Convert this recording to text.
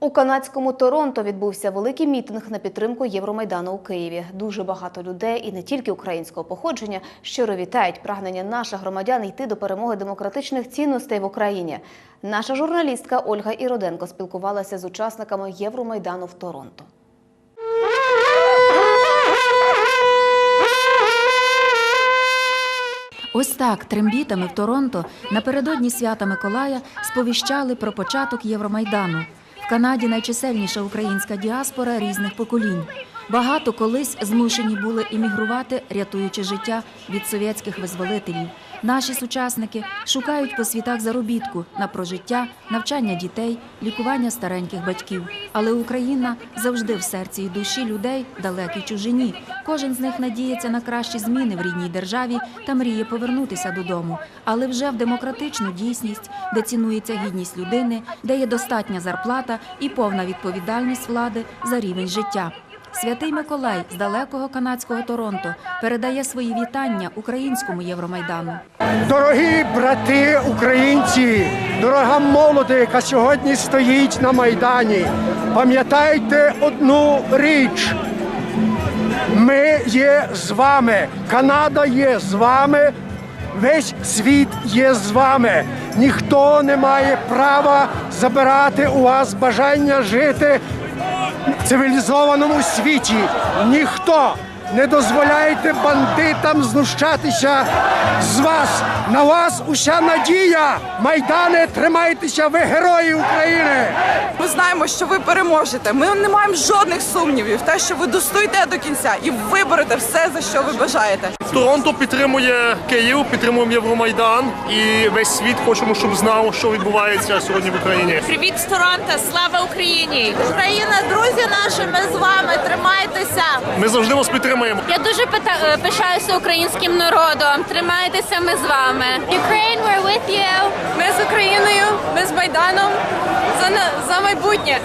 У канадському Торонто відбувся великий мітинг на підтримку Євромайдану у Києві. Дуже багато людей, і не тільки українського походження, щиро вітають прагнення наших громадян йти до перемоги демократичних цінностей в Україні. Наша журналістка Ольга Іроденко спілкувалася з учасниками Євромайдану в Торонто. Ось так трембітами в Торонто напередодні свята Миколая сповіщали про початок Євромайдану. Канаді найчисельніша українська діаспора різних поколінь. Багато колись змушені були іммігрувати, рятуючи життя від совєтських визволителів. Наші сучасники шукають по світах заробітку на прожиття, навчання дітей, лікування стареньких батьків. Але Україна завжди в серці і душі людей далекій чужині. Кожен з них надіється на кращі зміни в рідній державі та мріє повернутися додому, але вже в демократичну дійсність, де цінується гідність людини, де є достатня зарплата і повна відповідальність влади за рівень життя. Святий Миколай з далекого канадського Торонто передає свої вітання українському Євромайдану. Дорогі брати українці, дорога молода, яка сьогодні стоїть на Майдані, пам'ятайте одну річ. Ми є з вами, Канада є з вами, весь світ є з вами. Ніхто не має права забирати у вас бажання жити цивілізованому світі. Ніхто не дозволяйте бандитам знущатися з вас. На вас уся надія. Майдане, тримайтеся, ви герої України. Ми знаємо, що ви переможете. Ми не маємо жодних сумнівів. Те, що ви достоїте до кінця і виберете все, за що ви бажаєте. Торонто підтримує Київ, підтримуємо Євромайдан і весь світ хочемо, щоб знав, що відбувається сьогодні в Україні. Привіт з Торонто! Слава Україні! Україна, друзі наші, ми з вами. Тримайтеся. Ми завжди вас підтримуємо. Я дуже пита- е, пишаюся українським народом. Тримайтеся, ми з вами. Ukraine, we're with you! Ми з Україною, ми з Майданом за, за майбутнє.